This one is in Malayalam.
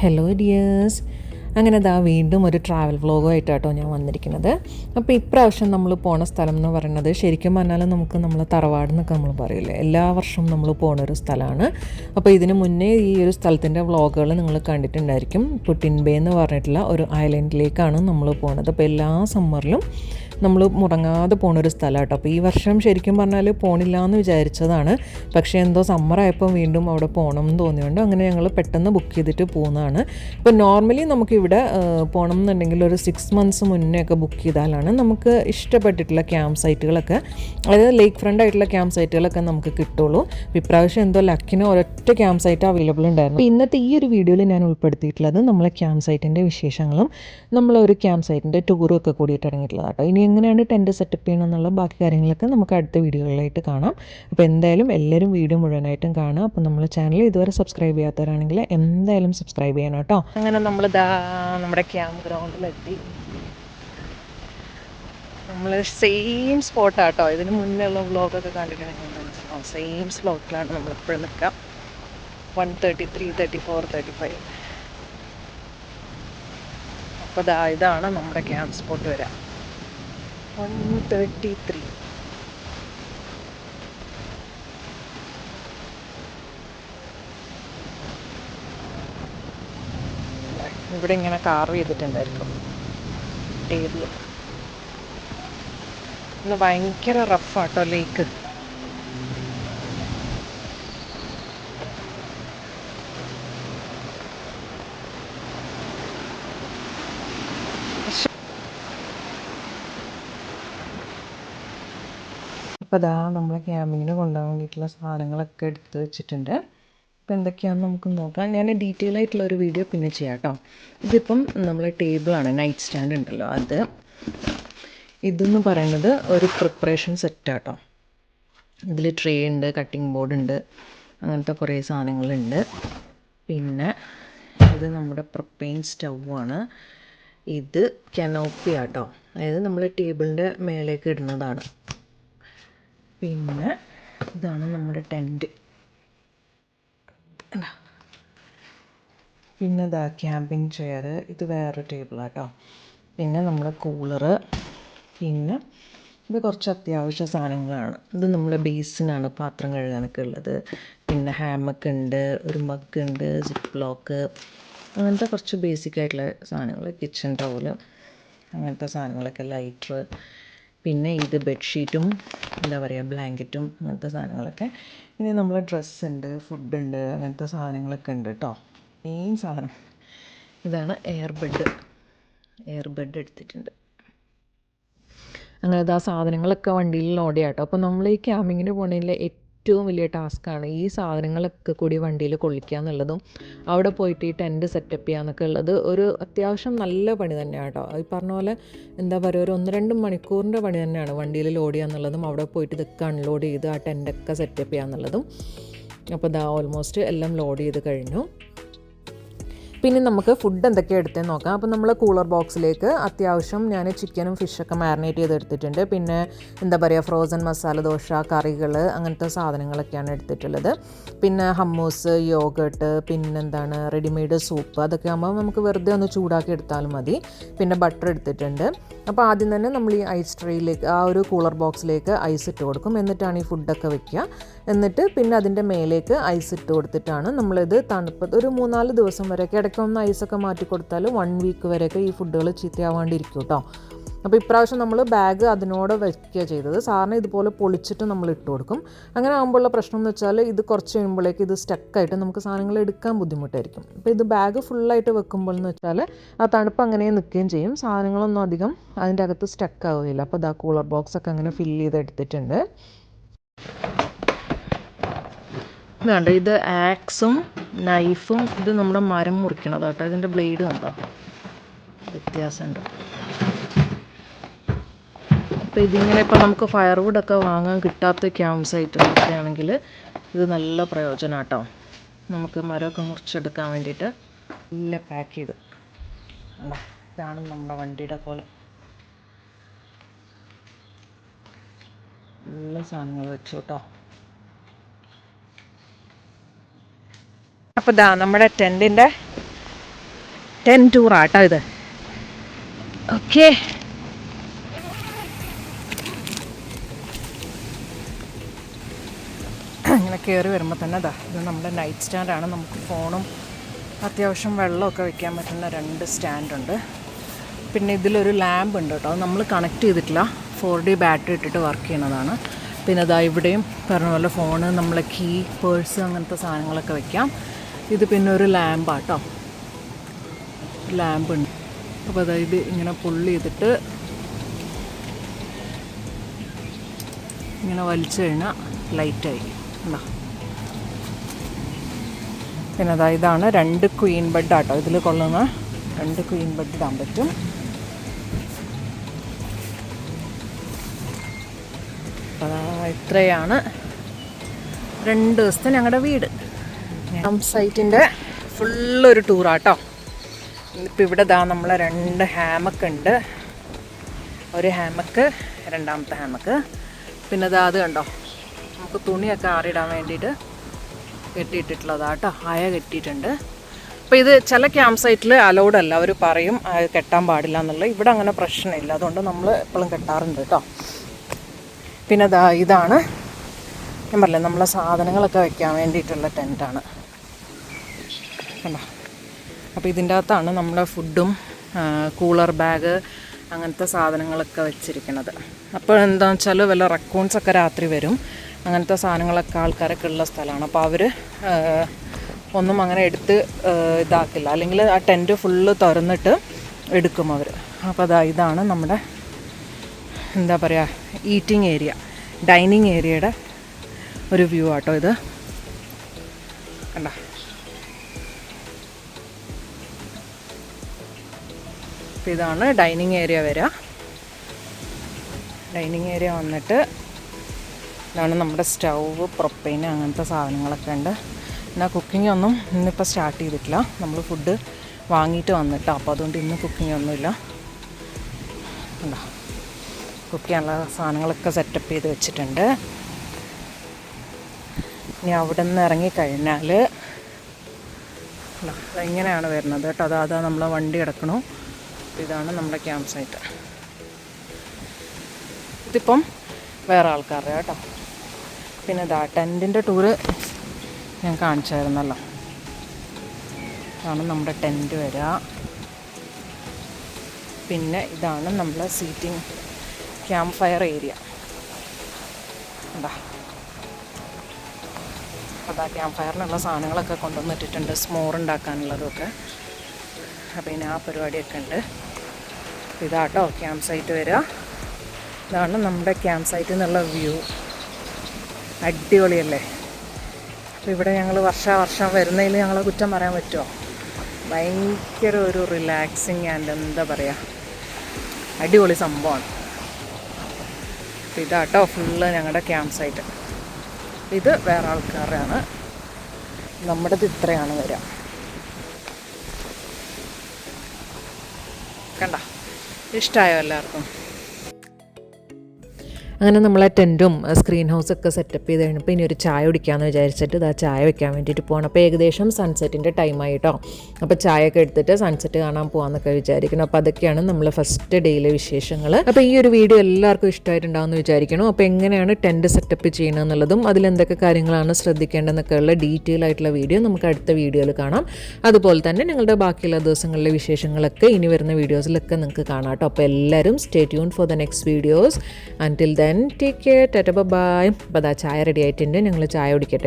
ഹലോ ഡിയേഴ്സ് അങ്ങനെ ഇതാ വീണ്ടും ഒരു ട്രാവൽ വ്ളോഗുമായിട്ടാട്ടോ ഞാൻ വന്നിരിക്കുന്നത്. അപ്പോൾ ഇപ്രാവശ്യം നമ്മൾ പോണ സ്ഥലം എന്ന് പറയുന്നത് ശരിക്കും പറഞ്ഞാൽ നമുക്ക് നമ്മൾ തറവാട് എന്നൊക്കെ നമ്മൾ പറയില്ലേ? എല്ലാ വർഷവും നമ്മൾ പോണ ഒരു സ്ഥലമാണ് അപ്പോൾ ഇതിന് മുന്നേ ഈ ഒരു സ്ഥലത്തിന്റെ വ്ളോഗുകൾ നിങ്ങൾ കണ്ടിട്ടുണ്ടായിരിക്കും. പുട്ടിൻ ബേ എന്ന് പറഞ്ഞിട്ടുള്ള ഒരു ഐലൻഡിലേക്കാണ് നമ്മൾ പോണത്. അപ്പോൾ എല്ലാ സമ്മറിലും നമ്മൾ മുടങ്ങാതെ പോണൊരു സ്ഥലം കേട്ടോ അപ്പോൾ ഈ വർഷം ശരിക്കും പറഞ്ഞാൽ പോണില്ല എന്ന് വിചാരിച്ചതാണ്. പക്ഷേ എന്തോ സമ്മറായപ്പോൾ വീണ്ടും അവിടെ പോകണം എന്ന് തോന്നിയുകൊണ്ട് അങ്ങനെ ഞങ്ങൾ പെട്ടെന്ന് ബുക്ക് ചെയ്തിട്ട് പോകുന്നതാണ് ഇപ്പോൾ നോർമലി നമുക്കിവിടെ ആ, പോകണം എന്നുണ്ടെങ്കിൽ ഒരു സിക്സ് മന്ത്സ് മുന്നേ ഒക്കെ ബുക്ക് ചെയ്താലാണ് നമുക്ക് ഇഷ്ടപ്പെട്ടിട്ടുള്ള ക്യാമ്പ് സൈറ്റുകളൊക്കെ അതായത് ലേക്ക് ഫ്രണ്ട് ആയിട്ടുള്ള ക്യാമ്പ് സൈറ്റുകളൊക്കെ നമുക്ക് കിട്ടുള്ളൂ. ഇപ്രാവശ്യം എന്തോ ലക്കിന് ഒരൊറ്റ ക്യാമ്പ് സൈറ്റ് അവൈലബിൾ ഉണ്ടായിരുന്നു. ഇന്നത്തെ ഈ ഒരു വീഡിയോയിൽ ഞാൻ ഉൾപ്പെടുത്തിയിട്ടുള്ളത് നമ്മളെ ക്യാമ്പ് സൈറ്റിന്റെ വിശേഷങ്ങളും നമ്മളൊരു ക്യാമ്പ് സൈറ്റിന്റെ ടൂറും ഒക്കെ കൂടിയിട്ട് ഇറങ്ങിയിട്ടുള്ളത് കേട്ടോ. ഇനി എങ്ങനെയാണ് ടെന്റ് സെറ്റപ്പ് ചെയ്യണം എന്നുള്ള ബാക്കി കാര്യങ്ങളൊക്കെ നമുക്ക് അടുത്ത വീഡിയോകളിലായിട്ട് കാണാം. അപ്പോൾ എന്തായാലും എല്ലാവരും വീഡിയോ മുഴുവനായിട്ടും കാണാം അപ്പോൾ നമ്മൾ ചാനൽ ഇതുവരെ സബ്സ്ക്രൈബ് ചെയ്യാത്തവരാണെങ്കിൽ എന്തായാലും സബ്സ്ക്രൈബ് ചെയ്യണം കേട്ടോ. അങ്ങനെ നമ്മൾ ദാ നമ്മുടെ ക്യാമ്പ് ഗ്രൗണ്ടിലെത്തി നമ്മൾ സെയിം സ്പോട്ടാട്ടോ ഇതിന് മുന്നേ ഉള്ള വ്ളോഗൊക്കെ കണ്ടിട്ടുണ്ടെങ്കിൽ സെയിം സ്പോട്ടിലാണ് നമ്മൾ എപ്പോഴും നിൽക്കാം one thirty three thirty four thirty five അപ്പോൾ ഇതാ ഇതാണ് നമ്മുടെ ക്യാമ്പ് സ്പോട്ട് വരാം വൺ തേർട്ടി ത്രീ ഇവിടെ ഇങ്ങനെ കാർവ് ചെയ്തിട്ടുണ്ടായിരിക്കും. ടേബിൾ ഇന്ന് ഭയങ്കര റഫാട്ടോ ലേക്ക് അപ്പോൾ അതാ നമ്മളെ ക്യാമ്പിങ്ങിന് കൊണ്ടുപോകാൻ വേണ്ടിയിട്ടുള്ള സാധനങ്ങളൊക്കെ എടുത്ത് വെച്ചിട്ടുണ്ട്. അപ്പോൾ എന്തൊക്കെയാണെന്ന് നമുക്ക് നോക്കാം. ഞാൻ ഡീറ്റെയിൽ ആയിട്ടുള്ള ഒരു വീഡിയോ പിന്നെ ചെയ്യാം കേട്ടോ ഇതിപ്പം നമ്മൾ ടേബിളാണ് നൈറ്റ് സ്റ്റാൻഡ് ഉണ്ടല്ലോ അത്. ഇതെന്ന് പറയുന്നത് ഒരു പ്രിപ്പറേഷൻ സെറ്റാട്ടോ ഇതിൽ ട്രേ ഉണ്ട് കട്ടിംഗ് ബോർഡ് ഉണ്ട് അങ്ങനത്തെ കുറേ സാധനങ്ങളുണ്ട്. പിന്നെ ഇത് നമ്മുടെ പ്രൊപ്പെയിൻ സ്റ്റൗവാണ് ഇത് കനോപ്പി ആട്ടോ അതായത് നമ്മൾ ടേബിളിന്റെ മേലേക്ക് ഇടുന്നതാണ്. പിന്നെ ഇതാണ് നമ്മുടെ ടെന്റ് പിന്നെ ഇതാ ക്യാമ്പിംഗ് ചെയർ ഇത് വേറെ കേട്ടോ പിന്നെ നമ്മുടെ കൂളറ് പിന്നെ ഇത് കുറച്ച് അത്യാവശ്യ സാധനങ്ങളാണ്. ഇത് നമ്മുടെ ബേസിനാണ് പാത്രം കഴുകാനൊക്കെ ഉള്ളത്. പിന്നെ ഹാമക്ക് ഉണ്ട് ഒരു മഗ് ഉണ്ട് സിപ്പ് ലോക്ക് അങ്ങനത്തെ കുറച്ച് ബേസിക് ആയിട്ടുള്ള സാധനങ്ങൾ കിച്ചൺ ടവൽ അങ്ങനത്തെ സാധനങ്ങളൊക്കെ ലൈറ്റർ പിന്നെ ഇത് ബെഡ്ഷീറ്റും എന്താ പറയുക ബ്ലാങ്കറ്റും അങ്ങനത്തെ സാധനങ്ങളൊക്കെ. ഇനി നമ്മൾ ഡ്രസ്സ് ഉണ്ട് ഫുഡ് ഉണ്ട് അങ്ങനത്തെ സാധനങ്ങളൊക്കെ ഉണ്ട് കേട്ടോ മെയിൻ സാധനം. ഇതാണ് എയർ ബെഡ് എയർ ബെഡ് എടുത്തിട്ടുണ്ട്. അങ്ങനത്തെ ആ സാധനങ്ങളൊക്കെ വണ്ടിയിൽ ലോഡ് ചെയ്യാം കേട്ടോ അപ്പോൾ നമ്മൾ ഈ ക്യാമ്പിങ്ങിന് പോണതിലെ ഏറ്റവും വലിയ ടാസ്ക്കാണ് ഈ സാധനങ്ങളൊക്കെ കൂടി വണ്ടിയിൽ കൊള്ളിക്കുക എന്നുള്ളതും അവിടെ പോയിട്ട് ഈ ടെന്റ് സെറ്റപ്പ് ചെയ്യുക എന്നൊക്കെ ഉള്ളത് ഒരു അത്യാവശ്യം നല്ല പണി തന്നെയാണ് കേട്ടോ. ഈ പറഞ്ഞ പോലെ എന്താ പറയുക ഒരു ഒന്ന് രണ്ട് മണിക്കൂറിന്റെ പണി തന്നെയാണ് വണ്ടിയിൽ ലോഡ് ചെയ്യുക എന്നുള്ളതും അവിടെ പോയിട്ട് ഇതൊക്കെ അൺലോഡ് ചെയ്ത് ആ ടെന്റൊക്കെ സെറ്റപ്പ് ചെയ്യുക എന്നുള്ളതും. അപ്പോൾ ഇതാ ഓൾമോസ്റ്റ് എല്ലാം ലോഡ് ചെയ്ത് കഴിഞ്ഞു. പിന്നെ നമുക്ക് ഫുഡ് എന്തൊക്കെയാണ് എടുത്തതെന്ന് നോക്കാം. അപ്പോൾ നമ്മൾ കൂളർ ബോക്സിലേക്ക് അത്യാവശ്യം ഞാൻ ചിക്കനും ഫിഷൊക്കെ മാരിനേറ്റ് ചെയ്ത് എടുത്തിട്ടുണ്ട് പിന്നെ എന്താ പറയുക ഫ്രോസൺ മസാല ദോശ കറികൾ അങ്ങനത്തെ സാധനങ്ങളൊക്കെയാണ് എടുത്തിട്ടുള്ളത്. പിന്നെ ഹമ്മൂസ് യോഗട്ട് പിന്നെന്താണ് റെഡിമെയ്ഡ് സൂപ്പ് അതൊക്കെ ആകുമ്പോൾ നമുക്ക് വെറുതെ ഒന്ന് ചൂടാക്കി എടുത്താലും മതി. പിന്നെ ബട്ടർ എടുത്തിട്ടുണ്ട്. അപ്പോൾ ആദ്യം തന്നെ നമ്മൾ ഈ ഐസ് ട്രേയിലേക്ക് ആ ഒരു കൂളർ ബോക്സിലേക്ക് ഐസ് ഇട്ട് കൊടുക്കും. എന്നിട്ടാണ് ഈ ഫുഡൊക്കെ വെക്കുക. എന്നിട്ട് പിന്നെ അതിന്റെ മേലേക്ക് ഐസ് ഇട്ട് കൊടുത്തിട്ടാണ് നമ്മളിത് തണുപ്പ് ഒരു മൂന്നാൽ ദിവസം വരെയൊക്കെ ഇടയ്ക്ക് ഒന്ന് ഐസൊക്കെ മാറ്റി കൊടുത്താൽ വൺ വീക്ക് വരെയൊക്കെ ഈ ഫുഡുകൾ ചീത്തയാവാണ്ടിരിക്കും കേട്ടോ അപ്പോൾ ഇപ്രാവശ്യം നമ്മൾ ബാഗ് അതിനോട് വയ്ക്കുക ചെയ്തത്. സാറിന് ഇതുപോലെ പൊളിച്ചിട്ട് നമ്മൾ ഇട്ട് കൊടുക്കും. അങ്ങനെ ആകുമ്പോഴുള്ള പ്രശ്നം എന്ന് വെച്ചാൽ ഇത് കുറച്ച് കഴിയുമ്പോഴേക്ക് ഇത് സ്റ്റക്കായിട്ട് നമുക്ക് സാധനങ്ങൾ എടുക്കാൻ ബുദ്ധിമുട്ടായിരിക്കും. അപ്പോൾ ഇത് ബാഗ് ഫുള്ളായിട്ട് വെക്കുമ്പോൾ എന്ന് വെച്ചാൽ ആ തണുപ്പ് അങ്ങനെ നിൽക്കുകയും ചെയ്യും. സാധനങ്ങളൊന്നും അധികം അതിന്റെ അകത്ത് സ്റ്റക്ക് ആവുകയില്ല. അപ്പോൾ ഇതാ കൂളർ ബോക്സൊക്കെ അങ്ങനെ ഫില്ല് ചെയ്ത് വേണ്ട ഇത് ആക്സും നൈഫും ഇത് നമ്മുടെ മരം മുറിക്കണത് കേട്ടോ ഇതിന്റെ ബ്ലേഡ് കണ്ടോ? വ്യത്യാസമുണ്ട്. അപ്പോൾ ഇതിങ്ങനെ ഇപ്പോൾ നമുക്ക് ഫയർവുഡൊക്കെ വാങ്ങാൻ കിട്ടാത്ത ക്യാമ്പ് സൈറ്റുകളൊക്കെ ആണെങ്കിൽ ഇത് നല്ല പ്രയോജനം കേട്ടോ നമുക്ക് മരമൊക്കെ മുറിച്ചെടുക്കാൻ വേണ്ടിയിട്ട് നല്ല പാക്ക് ചെയ്ത്. കണ്ടോ? ഇതാണ് നമ്മുടെ വണ്ടിയുടെ പോലെ നല്ല സാധനങ്ങൾ വെച്ചു കേട്ടോ. അപ്പോൾ ഇതാ നമ്മുടെ ടെന്റിന്റെ ടെൻ ടൂറാട്ടോ ഇത്. ഓക്കെ. ഇങ്ങനെ കയറി വരുമ്പോൾ തന്നെ അതാ ഇത് നമ്മുടെ നൈറ്റ് സ്റ്റാൻഡാണ് നമുക്ക് ഫോണും അത്യാവശ്യം വെള്ളമൊക്കെ വെക്കാൻ പറ്റുന്ന രണ്ട് സ്റ്റാൻഡുണ്ട് പിന്നെ ഇതിലൊരു ലാമ്പ് ഉണ്ട് കേട്ടോ. അത് നമ്മൾ കണക്ട് ചെയ്തിട്ടില്ല. ഫോർ ഡി ബാറ്ററി ഇട്ടിട്ട് വർക്ക് ചെയ്യുന്നതാണ്. പിന്നെ ഇതാ ഇവിടെയും പറഞ്ഞ പോലെ ഫോണ് നമ്മളെ കീ പേഴ്സ് അങ്ങനത്തെ സാധനങ്ങളൊക്കെ വെക്കാം. ഇത് പിന്നെ ഒരു ലാമ്പാട്ടോ ലാമ്പുണ്ട് അപ്പോൾ അതായത് ഇങ്ങനെ പുള്ളി ചെയ്തിട്ട് ഇങ്ങനെ വലിച്ചു കഴിഞ്ഞാൽ ലൈറ്റായി എന്താ പിന്നെ അതാ ഇതാണ് രണ്ട് ക്വീൻ ബെഡ് ആട്ടോ. ഇതിൽ കൊള്ളുന്ന രണ്ട് ക്വീൻ ബെഡ് ഇടാൻ പറ്റും. ഇത്രയാണ്. രണ്ട് ദിവസത്തെ ഞങ്ങളുടെ വീട്. സൈറ്റിന്റെ ഫുള്ളൊരു ടൂറാട്ടോ. ഇപ്പം ഇവിടെ ദാ നമ്മളെ രണ്ട് ഹാമക്ക് ഉണ്ട്. ഒരു ഹാമക്ക് രണ്ടാമത്തെ ഹാമക്ക്. പിന്നെ ദാ അത് കണ്ടോ? നമുക്ക് തുണിയൊക്കെ ആറിയിടാൻ വേണ്ടിയിട്ട് കെട്ടിയിട്ടിട്ടുള്ളതാ കേട്ടോ. അയ കെട്ടിയിട്ടുണ്ട്. അപ്പോൾ ഇത് ചില ക്യാമ്പ് സൈറ്റിൽ അലൗഡ് അല്ല. അവർ പറയും കെട്ടാൻ പാടില്ല എന്നുള്ളത്. ഇവിടെ അങ്ങനെ പ്രശ്നമില്ല. അതുകൊണ്ട് നമ്മൾ എപ്പോഴും കെട്ടാറുണ്ട് കേട്ടോ. പിന്നെ ദാ ഇതാണ്. ഞാൻ പറഞ്ഞില്ലേ നമ്മളെ സാധനങ്ങളൊക്കെ വെക്കാൻ വേണ്ടിയിട്ടുള്ള ടെന്റാണ് കണ്ടോ? അപ്പോൾ ഇതിന്റെ അകത്താണ് നമ്മുടെ ഫുഡും കൂളർ ബാഗ് അങ്ങനത്തെ സാധനങ്ങളൊക്കെ വെച്ചിരിക്കുന്നത്. അപ്പോൾ എന്താണെന്ന് വെച്ചാൽ വല്ല റക്കൂൺസൊക്കെ രാത്രി വരും. അങ്ങനത്തെ സാധനങ്ങളൊക്കെ ആൾക്കാരൊക്കെ ഉള്ള സ്ഥലമാണ്. അപ്പോൾ അവർ ഒന്നും അങ്ങനെ എടുത്ത് ഇതാക്കില്ല. അല്ലെങ്കിൽ ആ ടെന്റ് ഫുള്ള് തുറന്നിട്ട് എടുക്കും അവർ അപ്പോൾ അതാ ഇതാണ് നമ്മുടെ എന്താ പറയുക ഈറ്റിംഗ് ഏരിയ ഡൈനിങ് ഏരിയയുടെ ഒരു വ്യൂ ആട്ടോ ഇത്. കണ്ടോ? അപ്പോൾ ഇതാണ് ഡൈനിങ് ഏരിയ വരിക. ഡൈനിങ് ഏരിയ വന്നിട്ട് ഇതാണ് നമ്മുടെ സ്റ്റൗവ് പ്രൊപ്പൈൻ അങ്ങനത്തെ സാധനങ്ങളൊക്കെ ഉണ്ട്. എന്നാൽ കുക്കിംഗ് ഒന്നും ഇന്നിപ്പോൾ സ്റ്റാർട്ട് ചെയ്തിട്ടില്ല. നമ്മൾ ഫുഡ് വാങ്ങിയിട്ട് വന്നിട്ട്. അപ്പോൾ അതുകൊണ്ട് ഇന്ന് കുക്കിംഗ് ഒന്നുമില്ല. ഉണ്ടോ കുക്ക് ചെയ്യാനുള്ള സാധനങ്ങളൊക്കെ സെറ്റപ്പ് ചെയ്ത് വെച്ചിട്ടുണ്ട്. ഇനി അവിടെ നിന്ന് ഇറങ്ങിക്കഴിഞ്ഞാൽ ഇങ്ങനെയാണ് വരുന്നത് കേട്ടോ. അതാ അതാ നമ്മളെ വണ്ടി കിടക്കണു ഇതാണ് നമ്മുടെ ക്യാമ്പ് സൈറ്റ്. ഇതിപ്പം വേറെ ആൾക്കാരുടെ കേട്ടോ. പിന്നെ ഇതാ ടെന്റിന്റെ ടൂറ് ഞാൻ കാണിച്ചായിരുന്നല്ലോ. ഇതാണ് നമ്മുടെ ടെന്റ് വരിക. പിന്നെ ഇതാണ് നമ്മളെ സീറ്റിംഗ് ക്യാമ്പ് ഫയർ ഏരിയ. അതാ ക്യാമ്പ് ഫയറിനുള്ള സാധനങ്ങളൊക്കെ കൊണ്ടുവന്നിട്ടിട്ടുണ്ട്. സ്മോർ ഉണ്ടാക്കാനുള്ളതൊക്കെ അപ്പോൾ ഇനി ആ പരിപാടിയൊക്കെ ഉണ്ട്. ഇതാട്ടോ ക്യാമ്പ് സൈറ്റ് വരിക. ഇതാണ് നമ്മുടെ ക്യാമ്പ് സൈറ്റിൽ നിന്നുള്ള വ്യൂ. അടിപൊളിയല്ലേ? അപ്പോൾ ഇവിടെ ഞങ്ങൾ വർഷാവർഷം വരുന്നതിൽ ഞങ്ങളെ കുറ്റം പറയാൻ പറ്റുമോ? ഭയങ്കര ഒരു റിലാക്സിങ് ആൻഡ് എന്താ പറയുക അടിപൊളി സംഭവമാണ്. അപ്പോൾ ഇതാട്ടോ ഫുള്ള് ഞങ്ങളുടെ ക്യാമ്പ് സൈറ്റ്. ഇത് വേറെ ആൾക്കാരുടെയാണ് നമ്മുടേത് ഇത്രയാണ് വരിക. കണ്ട? ഇഷ്ടമായോ എല്ലാവർക്കും? അങ്ങനെ നമ്മൾ ടെന്റും സ്ക്രീൻ ഹൗസൊക്കെ സെറ്റപ്പ് ചെയ്ത് കഴിഞ്ഞപ്പോൾ ഇനി ഒരു ചായ കുടിക്കാമെന്ന് വിചാരിച്ചിട്ട് ഇതാ ചായ വെക്കാൻ വേണ്ടിയിട്ട് പോകണം അപ്പോൾ ഏകദേശം സൺസെറ്റിന്റെ ടൈമായി കേട്ടോ അപ്പോൾ ചായയൊക്കെ എടുത്തിട്ട് സൺസെറ്റ് കാണാൻ പോകാമെന്നൊക്കെ വിചാരിക്കണം അപ്പോൾ അതൊക്കെയാണ് നമ്മൾ ഫസ്റ്റ് ഡേയിലെ വിശേഷങ്ങൾ അപ്പോൾ ഈ ഒരു വീഡിയോ എല്ലാവർക്കും ഇഷ്ടമായിട്ടുണ്ടാകുമെന്ന് വിചാരിക്കണം അപ്പോൾ എങ്ങനെയാണ് ടെന്റ് സെറ്റപ്പ് ചെയ്യണമെന്നുള്ളതും അതിലെന്തൊക്കെ കാര്യങ്ങളാണ് ശ്രദ്ധിക്കേണ്ടതെന്നൊക്കെ ഉള്ള ഡീറ്റെയിൽ ആയിട്ടുള്ള വീഡിയോ നമുക്ക് അടുത്ത വീഡിയോയിൽ കാണാം. അതുപോലെ തന്നെ നിങ്ങളുടെ ബാക്കിയുള്ള ദിവസങ്ങളിലെ വിശേഷങ്ങളൊക്കെ ഇനി വരുന്ന വീഡിയോസിലൊക്കെ നിങ്ങൾക്ക് കാണാം കേട്ടോ. അപ്പോൾ എല്ലാവരും stay tune for the next videos until then take care tata bye അപ്പോൾ അതാ ചായ റെഡി ആയിട്ടുണ്ട്. ഞങ്ങൾ ചായ കുടിക്കട്ടെ.